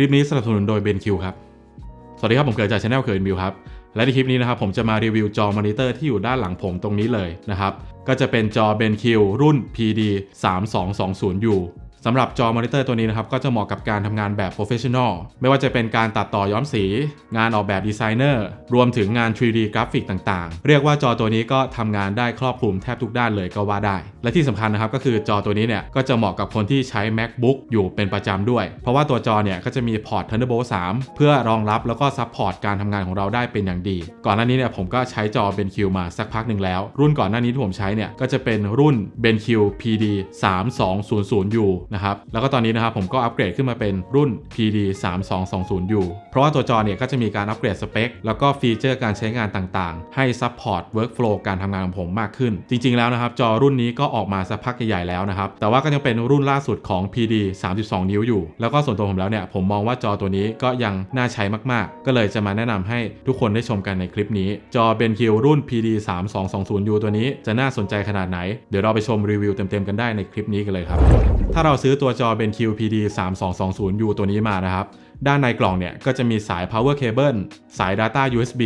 ลิปนี้สนับสนุนโดย BenQ ครับ สวัสดีครับ ผมเกิดจากช anel เกิดบิวครับ และในคลิปนี้นะครับผมจะมารีวิวจอมอนิเตอร์ที่อยู่ด้านหลังผมตรงนี้เลยนะครับ ก็จะเป็นจอ BenQ รุ่น PD 3220U สำหรับจอมอนิเตอร์ตัวนี้นะครับก็จะเหมาะกับการทำงานแบบ Professional ไม่ว่าจะเป็นการตัดต่อย้อมสี งานออกแบบดีไซเนอร์รวมถึงงาน 3D กราฟิกต่างๆ เรียกว่าจอตัวนี้ก็ทำงานได้ครอบคลุมแทบทุกด้านเลยก็ว่าได้ และที่สำคัญนะครับก็คือจอตัวนี้เนี่ยก็จะเหมาะกับคนที่ใช้ MacBook อยู่เป็นประจำด้วย เพราะว่าตัวจอเนี่ยก็จะมีพอร์ต Thunderbolt 3 เพื่อรองรับแล้วก็ซัพพอร์ตการทำงานของเราได้เป็นอย่างดี ก่อนหน้านี้เนี่ยผมก็ใช้จอ BenQ มาสักพักหนึ่งแล้ว รุ่นก่อนหน้านี้ที่ผมใช้เนี่ยก็จะเป็นรุ่น BenQ PD 3200U นะครับ แล้วก็ตอนนี้นะครับผมก็อัปเกรดขึ้นมาเป็นรุ่น PD 3220U เพราะว่าตัวจอเนี่ยก็จะมีการอัปเกรดสเปค แล้วก็ฟีเจอร์การใช้งานต่างๆ ให้ซัพพอร์ต Workflow การทำงานของผมมากขึ้น จริง ๆ แล้วนะครับ จอรุ่นนี้ก็ออกมาสักพักใหญ่ๆแล้วนะครับ แต่ว่าก็ยังเป็นรุ่นล่าสุดของ PD 32 นิ้วอยู่ แล้วก็ส่วนตัวผมแล้วเนี่ย ผมมองว่าจอตัวนี้ก็ยังน่าใช้มากๆ ก็เลยจะมาแนะนำให้ทุกคนได้ชมกันในคลิปนี้ จอ BenQ รุ่น PD 3220U ตัวนี้จะน่าสนใจขนาดไหน เดี๋ยวเราไปชมรีวิวเต็มๆกันได้ในคลิปนี้กันเลยครับ ถ้าเราซื้อตัวจอ BenQ PD 3220U ตัวนี้มานะครับ ด้านในกล่องเนี่ยก็จะมีสาย power cable สาย data USB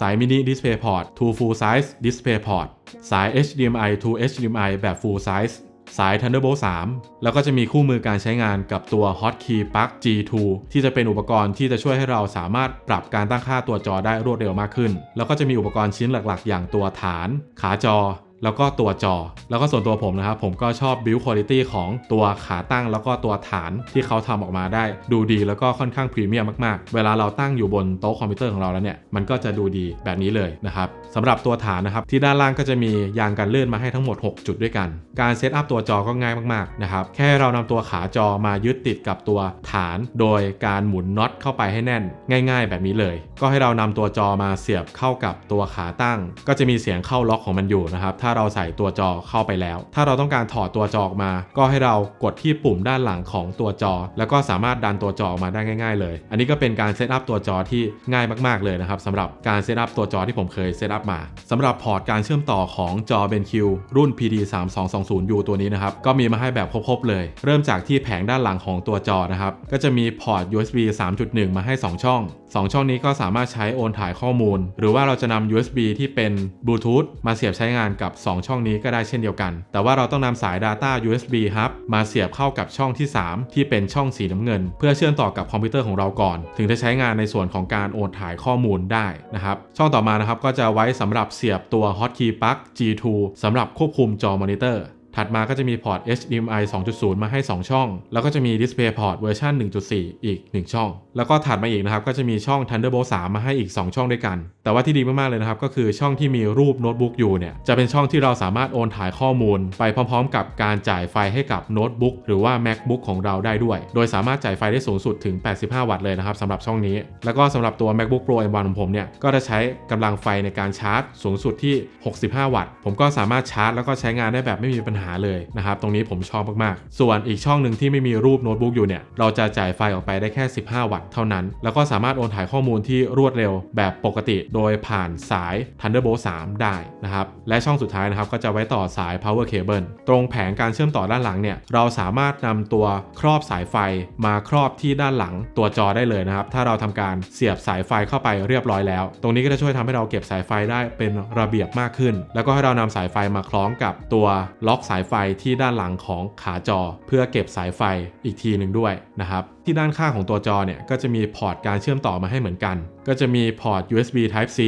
สาย mini display port to full size display port สาย HDMI to HDMI แบบ full size สาย Thunderbolt 3 แล้วก็จะมีคู่มือการใช้งานกับตัว Hotkey Plug G2 ที่จะเป็นอุปกรณ์ที่จะช่วยให้เราสามารถปรับการตั้งค่าตัวจอได้รวดเร็วมากขึ้น แล้วก็จะมีอุปกรณ์ชิ้นหลักๆ อย่างตัวฐาน ขาจอ แล้วก็ตัวจอ แล้วก็ส่วนตัวผมนะครับ ผมก็ชอบ build quality ของตัวขาตั้งแล้วก็ตัวฐานที่เขาทำออกมาได้ ดูดีแล้วก็ค่อนข้างพรีเมียมมากๆ เวลาเราตั้งอยู่บนโต๊ะคอมพิวเตอร์ของเราแล้วเนี่ย มันก็จะดูดีแบบนี้เลยนะครับสำหรับตัวฐานนะครับ ที่ด้านล่างก็จะมียางกันลื่นมาให้ทั้งหมด 6 จุดด้วยกัน การเซตอัพตัวจอก็ง่ายมากๆนะครับแค่เรานำตัวขาจอมายึดติดกับตัวฐาน โดยการหมุนน็อตเข้าไปให้แน่น ง่าย ๆ แบบนี้เลย ก็ให้เรานำตัวจอมาเสียบเข้ากับตัวขาตั้ง ก็จะมีเสียงเข้าล็อกของมันอยู่นะครับถ้าเราใส่ตัวจอเข้าไปแล้ว ถ้าเราต้องการถอดตัวจอออกมา ก็ให้เรากดที่ปุ่มด้านหลังของตัวจอ แล้วก็สามารถดันตัวจอออกมาได้ง่าย ๆ เลย อันนี้ก็เป็นการเซตอัพตัวจอที่ง่ายมากๆเลยนะครับสำหรับการเซตอัพตัวจอที่ผมเคยเซตอัพมาสำหรับพอร์ตการเชื่อมต่อของจอ BenQ รุ่น PD 3220U ตัวนี้นะครับก็มีมาให้แบบครบๆเลย เริ่มจากที่แผงด้านหลังของตัวจอนะครับก็จะมีพอร์ต USB 3.1 มาให้ 2 ช่อง 2 ช่องนี้ก็สามารถใช้โอนถ่ายข้อมูล หรือว่าเราจะนำ USB ที่เป็นบลูทูธมาเสียบใช้งานกับ 2 ช่องนี้ก็ได้เช่นเดียวกัน แต่ว่าเราต้องนำสาย Data USB Hub มาเสียบเข้ากับช่องที่ 3 ที่เป็นช่องสีน้ำเงิน เพื่อเชื่อมต่อกับคอมพิวเตอร์ของเราก่อน ถึงจะใช้งานในส่วนของการโอนถ่ายข้อมูลได้นะครับช่องต่อมานะครับก็จะไว้สำหรับเสียบตัว Hotkey Plug G2 สำหรับควบคุมจอมอนิเตอร์ ถัดมาก็จะมีพอร์ต HDMI 2.0 มาให้ 2 ช่อง แล้วก็จะมี Display Port เวอร์ชัน1.4 อีก 1 ช่อง แล้วก็ถัดมาอีกนะครับ ก็จะมีช่อง Thunderbolt 3 มาให้อีก 2 ช่องด้วยกัน แต่ว่าที่ดีมาก ๆ เลยนะครับ ก็คือช่องที่มีรูปโน้ตบุ๊กอยู่เนี่ย จะเป็นช่องที่เราสามารถโอนถ่ายข้อมูล ไปพร้อม ๆ กับการจ่ายไฟให้กับโน้ตบุ๊กหรือว่า MacBook ของเราได้ด้วย โดยสามารถจ่ายไฟได้สูงสุดถึง 85 วัตต์เลยนะครับสำหรับช่องนี้ แล้วก็สำหรับตัว MacBook Pro M1 ของผมเนี่ยก็จะใช้กำลังไฟในการชาร์จ สูงสุดที่ 65 วัตต์ ผมก็สามารถชาร์จ แล้วก็ใช้งานได้แบบไม่มีปัญหาเลยนะครับตรงนี้ผมชอบมากๆ ส่วนอีกช่องหนึ่งที่ไม่มีรูปโน้ตบุ๊กอยู่เนี่ยเราจะจ่ายไฟออกไปได้แค่ 15 วัตต์เท่านั้น แล้วก็สามารถโอนถ่ายข้อมูลที่รวดเร็วแบบปกติ โดยผ่านสาย Thunderbolt 3 ได้นะครับและช่องสุดท้ายนะครับก็จะไว้ต่อสาย power cable ตรงแผงการเชื่อมต่อด้านหลังเนี่ยเราสามารถนำตัวครอบสายไฟมาครอบที่ด้านหลังตัวจอได้เลยนะครับถ้าเราทำการเสียบสายไฟเข้าไปเรียบร้อยแล้ว ตรงนี้ก็จะช่วยทำให้เราเก็บสายไฟได้เป็นระเบียบมากขึ้น แล้วก็ให้เรานำสายไฟมาคล้องกับตัวล็อกสายายไฟที่ด้านหลังของขาจอ เพื่อเก็บสายไฟอีกทีหนึ่งด้วยนะครับที่ด้านข้างของตัวจอเนี่ยก็จะมีพอร์ตการเชื่อมต่อมาให้เหมือนกัน ก็จะมีพอร์ต USB Type C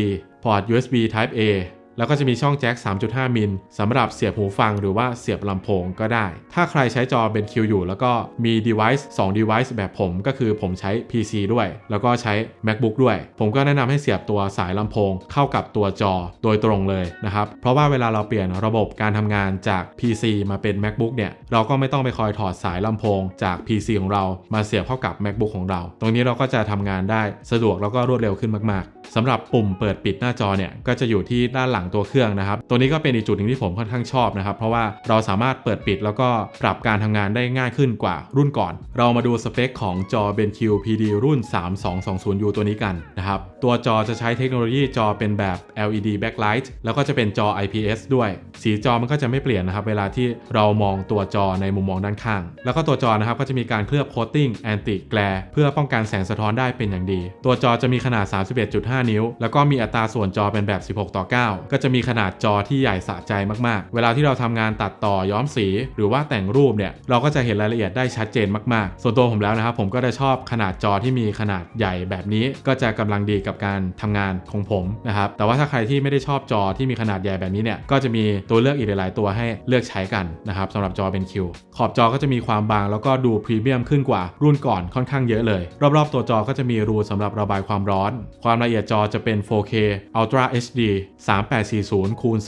พอร์ต USB Type A แล้วก็จะมีช่องแจ็ค 3.5 มิลสำหรับเสียบหูฟังหรือว่าเสียบลำโพงก็ได้ ถ้าใครใช้จอ BenQ อยู่ แล้วก็มี device 2 device แบบผมก็คือผมใช้ PC ด้วย แล้วก็ใช้ MacBook ด้วย ผมก็แนะนำให้เสียบตัวสายลำโพง เข้ากับตัวจอโดยตรงเลยนะครับ เพราะว่าเวลาเราเปลี่ยนระบบการทำงานจาก PC มาเป็น MacBook เนี่ย เราก็ไม่ต้องไปคอยถอดสายลำโพงจาก PC ของเรามาเสียบเข้ากับ MacBook ของเรา ตรงนี้เราก็จะทำงานได้สะดวกแล้วก็รวดเร็วขึ้นมากๆ สำหรับปุ่มเปิดปิดหน้าจอเนี่ยก็จะอยู่ที่ด้านหลังตัวเครื่องนะครับ ตัวนี้ก็เป็นอีกจุดหนึ่งที่ผมค่อนข้างชอบนะครับ เพราะว่าเราสามารถเปิดปิดแล้วก็ปรับการทำงานได้ง่ายขึ้นกว่ารุ่นก่อน เรามาดูสเปคของจอ BenQ PD รุ่น 3220U ตัวนี้กันนะครับ ตัวจอจะใช้เทคโนโลยีจอเป็นแบบ LED backlight แล้วก็จะเป็นจอ IPS ด้วย สีจอมันก็จะไม่เปลี่ยนนะครับ เวลาที่เรามองตัวจอในมุมมองด้านข้าง แล้วก็ตัวจอนะครับก็จะมีการเคลือบโคตติ้ง anti glare เพื่อป้องกันแสงสะท้อนได้เป็นอย่างดี ตัวจอจะมีขนาด 31.5นิ้ว แล้วก็มีอัตราส่วนจอเป็นแบบ 16 ต่อ 9 ก็จะมีขนาดจอที่ใหญ่สะใจมากๆ เวลาที่เราทำงานตัดต่อย้อมสี หรือว่าแต่งรูปเนี่ยเราก็จะเห็นรายละเอียดได้ชัดเจนมากๆ ส่วนตัวผมแล้วนะครับผมก็จะชอบขนาดจอที่มีขนาดใหญ่แบบนี้ ก็จะกำลังดีกับการทำงานของผมนะครับแต่ว่าถ้าใครที่ไม่ได้ชอบจอที่มีขนาดใหญ่แบบนี้เนี่ยก็จะมีตัวเลือกอีกหลาย ๆ ตัวให้เลือกใช้กันนะครับสำหรับจอเป็นคิวขอบจอก็จะมีความบางแล้วก็ดูพรีเมียมขึ้นกว่ารุ่นก่อนค่อนข้างเยอะเลย รอบ ๆ ตัวจอก็จะมีรูสำหรับระบายความร้อน ความละเอียดจอจะเป็น 4K Ultra HD 3840คูณ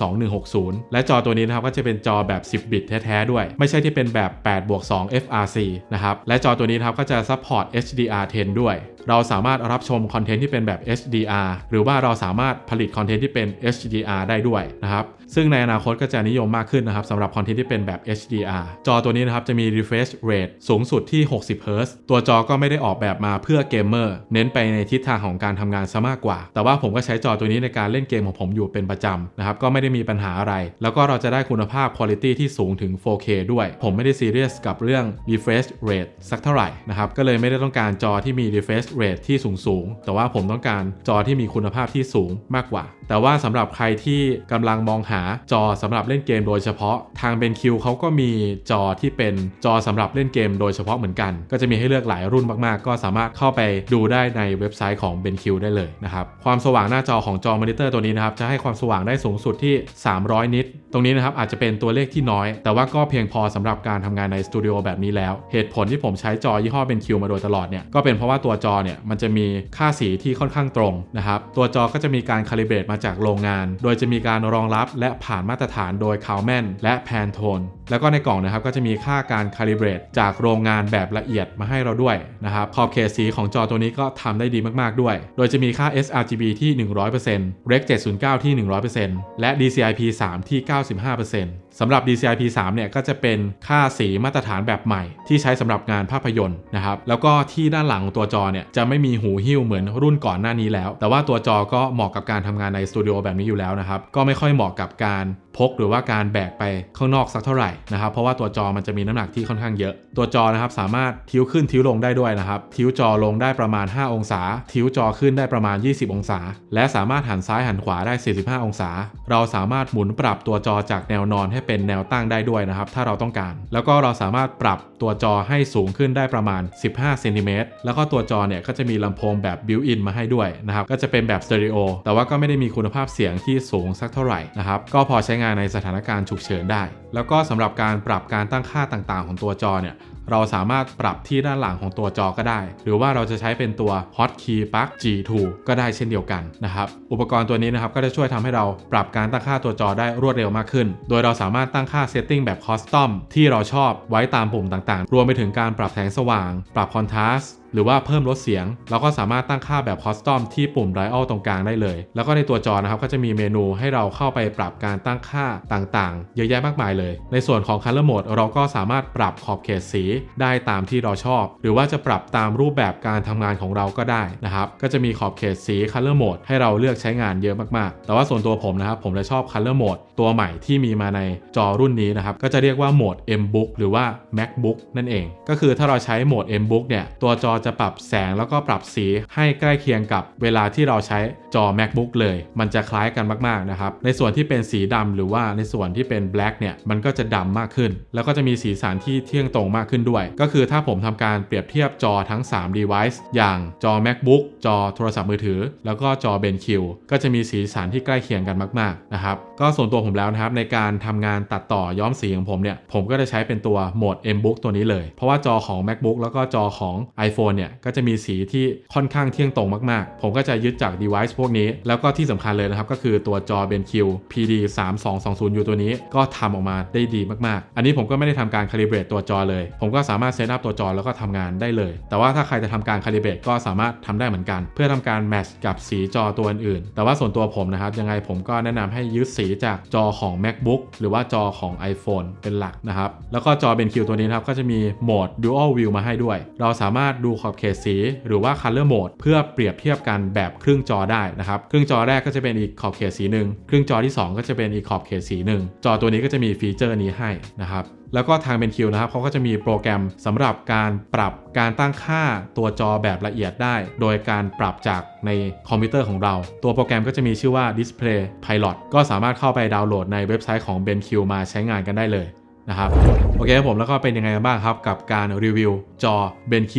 2160 และจอตัวนี้นะครับก็จะเป็นจอแบบ 10 บิตแท้ๆด้วย ไม่ใช่ที่เป็นแบบ8บวก2 FRC นะครับ และจอตัวนี้นะครับก็จะซัพพอร์ต HDR10 ด้วย เราสามารถรับชมคอนเทนต์ที่เป็นแบบ HDR หรือว่าเราสามารถผลิตคอนเทนต์ที่เป็น HDR ได้ด้วยนะครับซึ่งในอนาคตก็จะนิยมมากขึ้นนะครับสำหรับคอนเทนต์ที่เป็นแบบ HDR จอตัวนี้นะครับจะมี refresh rate สูงสุดที่ 60 Hz ตัวจอก็ไม่ได้ออกแบบมาเพื่อเกมเมอร์เน้นไปในทิศทางของการทำงานซะมากกว่า แต่ว่าผมก็ใช้จอตัวนี้ในการเล่นเกมของผมอยู่เป็นประจำนะครับก็ไม่ได้มีปัญหาอะไร แล้วก็เราจะได้คุณภาพคุณภาพที่สูงถึง 4K ด้วย ผมไม่ได้ซีเรียสกับเรื่อง refresh rate สักเท่าไหร่นะครับก็เลยไม่ได้ต้องการจอที่มี refresh rate ที่สูงสูงๆ แต่ว่าผมต้องการจอที่มีคุณภาพที่สูงมากกว่า แต่ว่าสำหรับใครที่กำลังมองหาจอสำหรับเล่นเกมโดยเฉพาะทาง BenQ เขาก็มีจอที่เป็นจอสำหรับเล่นเกมโดยเฉพาะเหมือนกัน ก็จะมีให้เลือกหลายรุ่นมากๆ ก็สามารถเข้าไปดูได้ในเว็บไซต์ของ BenQ ได้เลยนะครับ ความสว่างหน้าจอของจอมอนิเตอร์ตัวนี้นะครับ จะให้ความสว่างได้สูงสุดที่ 300 นิต ตรงนี้นะครับอาจจะเป็นตัวเลขที่น้อย แต่ว่าก็เพียงพอสำหรับการทำงานในสตูดิโอแบบนี้แล้ว เหตุผลที่ผมใช้จอยี่ห้อ BenQ มาโดยตลอดเนี่ยก็เป็นเพราะว่าตัวจอเนี่ยมันจะมีค่าสีที่ค่อนข้างตรงนะครับตัวจอก็จะมีการคาลิเบรตมาจากโรงงาน โดยจะมีการรองรับและผ่านมาตรฐานโดยคาวแมนและแพนโทน แล้วก็ในกล่องนะครับก็จะมีค่าการคาลิเบรตจากโรงงานแบบละเอียดมาให้เราด้วยนะครับขอบเขตสีของจอตัวนี้ก็ทำได้ดีมากๆด้วย โดยจะมีค่า sRGB ที่ 100% Rec 709 ที่ 100%และ DCI-P 3 ที่ 95%สำหรับ DCI-P 3เนี่ยก็จะเป็นค่าสีมาตรฐานแบบใหม่ ที่ใช้สำหรับงานภาพยนตร์นะครับแล้วก็ที่ด้านหลังของตัวจอเนี่ยจะไม่มีหูหิ้วเหมือนรุ่นก่อนหน้านี้แล้ว แต่ว่าตัวจอก็เหมาะกับการทำงานในสตูดิโอแบบนี้อยู่แล้วนะครับก็ไม่ค่อยเหมาะกับการพกหรือว่าการแบกไปข้างนอกสักเท่าไหร่นะครับเพราะว่าตัวจอมันจะมีน้ำหนักที่ค่อนข้างเยอะ ตัวจอนะครับสามารถทิ้วขึ้นทิ้วลงได้ด้วยนะครับทิ้วจอลงได้ประมาณ 5 องศา ทิ้วจอขึ้นได้ประมาณ 20 องศา และสามารถหันซ้ายหันขวาได้ 45 องศา เราสามารถหมุนปรับตัวจอจากแนวนอนให้เป็นแนวตั้งได้ด้วยนะครับ ถ้าเราต้องการ แล้วก็เราสามารถปรับตัวจอให้สูงขึ้นได้ประมาณ 15เซนติเมตรแล้วก็ตัวจอเนี่ยก็จะมีลำโพงแบบบิวอินมาให้ด้วยนะครับ ก็จะเป็นแบบสเตอริโอแต่ว่าก็ไม่ได้มีคุณภาพเสียงที่สูงสักเท่าไหร่นะครับ ก็พอใช้งานในสถานการณ์ฉุกเฉินได้ แล้วก็สำหรับการปรับการตั้งค่าต่างๆ ของตัวจอเนี่ย เราสามารถปรับที่ด้านหลังของตัวจอก็ได้ หรือว่าเราจะใช้เป็นตัว Hotkey Plug G2 ก็ได้เช่นเดียวกันนะครับ อุปกรณ์ตัวนี้นะครับก็จะช่วยทำให้เราปรับการตั้งค่าตัวจอได้รวดเร็วมากขึ้น โดยเราสามารถตั้งค่า Setting แบบ Custom ที่เราชอบไว้ตามปุ่มต่างๆ รวมไปถึงการปรับแสงสว่าง ปรับ Contrast หรือว่าเพิ่มลดเสียง เราก็สามารถตั้งค่าแบบคอสตอมที่ปุ่ม Dial ตรงกลางได้เลย แล้วก็ในตัวจอนะครับก็จะมีเมนูให้เราเข้าไปปรับการตั้งค่าต่างๆ เยอะแยะมากมายเลย ในส่วนของ Color Mode เราก็สามารถปรับขอบเขตสีได้ตามที่เราชอบ หรือว่าจะปรับตามรูปแบบการทำงานของเราก็ได้นะครับก็จะมีขอบเขตสี Color Mode ให้เราเลือกใช้งานเยอะมากๆ แต่ว่าส่วนตัวผมนะครับผมจะชอบ Color Mode ตัวใหม่ที่มีมาในจอรุ่นนี้นะครับก็จะเรียกว่าโหมด M Book หรือว่า MacBook นั่นเอง ก็คือถ้าเราใช้โหมด M Book เนี่ยตัวจอจะปรับแสงแล้วก็ปรับสีให้ใกล้เคียงกับเวลาที่เราใช้จอ MacBook เลย มันจะคล้ายกันมากๆนะครับในส่วนที่เป็นสีดำหรือว่าในส่วนที่เป็น black เนี่ยมันก็จะดำมากขึ้น แล้วก็จะมีสีสันที่เที่ยงตรงมากขึ้นด้วย ก็คือถ้าผมทำการเปรียบเทียบจอทั้ง 3 device อย่างจอ MacBook จอโทรศัพท์มือถือ แล้วก็จอ BenQ ก็จะมีสีสันที่ใกล้เคียงกันมากๆนะครับก็ส่วนตัวผมแล้วนะครับในการทำงานตัดต่อย้อมสีของผมเนี่ยผมก็จะใช้เป็นตัวโหมด M Book ตัวนี้เลย เพราะว่าจอของ MacBook แล้วก็จอของ iPhone iPhone เนี่ยก็จะมีสีที่ค่อนข้างเที่ยงตรงมากๆ ผมก็จะยึดจาก device พวกนี้ แล้วก็ที่สำคัญเลยนะครับ ก็คือตัวจอ BenQ PD 3220U ตัวนี้ก็ทำออกมาได้ดีมากๆ อันนี้ผมก็ไม่ได้ทำการ calibrate ตัวจอเลย ผมก็สามารถเซตอัพตัวจอแล้วก็ทำงานได้เลย แต่ว่าถ้าใครจะทำการ calibrate ก็สามารถทำได้เหมือนกัน เพื่อทำการ match กับสีจอตัวอื่นๆ แต่ว่าส่วนตัวผมนะครับยังไงผมก็แนะนำให้ยึดสีจากจอของ MacBook หรือว่าจอของ iPhone เป็นหลักนะครับแล้วก็จอ BenQ ตัวนี้นะครับก็จะมีโหมด Dual View มาให้ด้วย เราสามารถดูขอบเขตสี หรือว่า Color Mode เพื่อเปรียบเทียบกันแบบครึ่งจอได้นะครับครึ่งจอแรกก็จะเป็นอีกขอบเขตสีหนึ่งครึ่งจอที่ 2 ก็จะเป็นอีกขอบเขตสีหนึ่งจอตัวนี้ก็จะมีฟีเจอร์นี้ให้นะครับแล้วก็ทาง BenQ นะครับเขาก็จะมีโปรแกรมสำหรับการปรับการตั้งค่าตัวจอแบบละเอียดได้ โดยการปรับจากในคอมพิวเตอร์ของเรา ตัวโปรแกรมก็จะมีชื่อว่า Display Pilot ก็สามารถเข้าไปดาวน์โหลดในเว็บไซต์ของ BenQ มาใช้งานกันได้เลยนะครับโอเคครับผมแล้วก็เป็นยังไงกันบ้างครับ กับการรีวิวจอ BenQ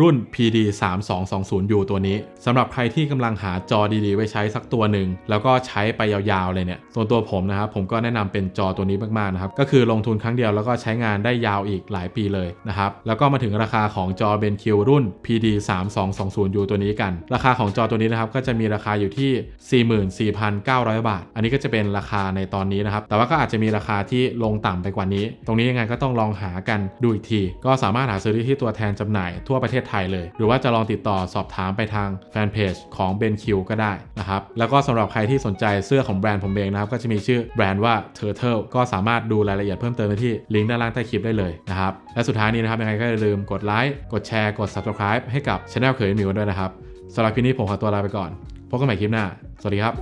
รุ่น PD 3220U ตัวนี้สำหรับใครที่กำลังหาจอดีๆ ไว้ใช้สักตัวหนึ่ง แล้วก็ใช้ไปยาวๆเลยเนี่ยส่วนตัวผมนะครับ ผมก็แนะนำเป็นจอตัวนี้มากๆนะครับ ก็คือลงทุนครั้งเดียวแล้วก็ใช้งานได้ยาวอีกหลายปีเลยนะครับ แล้วก็มาถึงราคาของจอ BenQ รุ่น PD 3220U ตัวนี้กัน ราคาของจอตัวนี้นะครับก็จะมีราคาอยู่ที่ 44,900 บาท อันนี้ก็จะเป็นราคาในตอนนี้นะครับ แต่ว่าก็อาจจะมีราคาที่ลงต่ำไปกว่านี้ ตรงนี้ยังไงก็ต้องลองหากันดูอีกที ก็สามารถหาซื้อได้ที่ตัวแทนจำหน่ายทั่วประเทศไทยเลย หรือว่าจะลองติดต่อสอบถามไปทางแฟนเพจของ BenQ ก็ได้นะครับ แล้วก็สำหรับใครที่สนใจเสื้อของแบรนด์ผมเองนะครับ ก็จะมีชื่อแบรนด์ว่า Turtle ก็สามารถดูรายละเอียดเพิ่มเติมได้ที่ลิงก์ด้านล่างใต้คลิปได้เลยนะครับ และสุดท้ายนี้นะครับยังไงก็อย่าลืมกดไลค์กดแชร์กด Subscribe ให้กับช anel เขยมิวด้วยนะครับสำหรับคลิปนี้ผมขอตัวลาไปก่อนพบกันใหม่คลิปหน้า สวัสดีครับ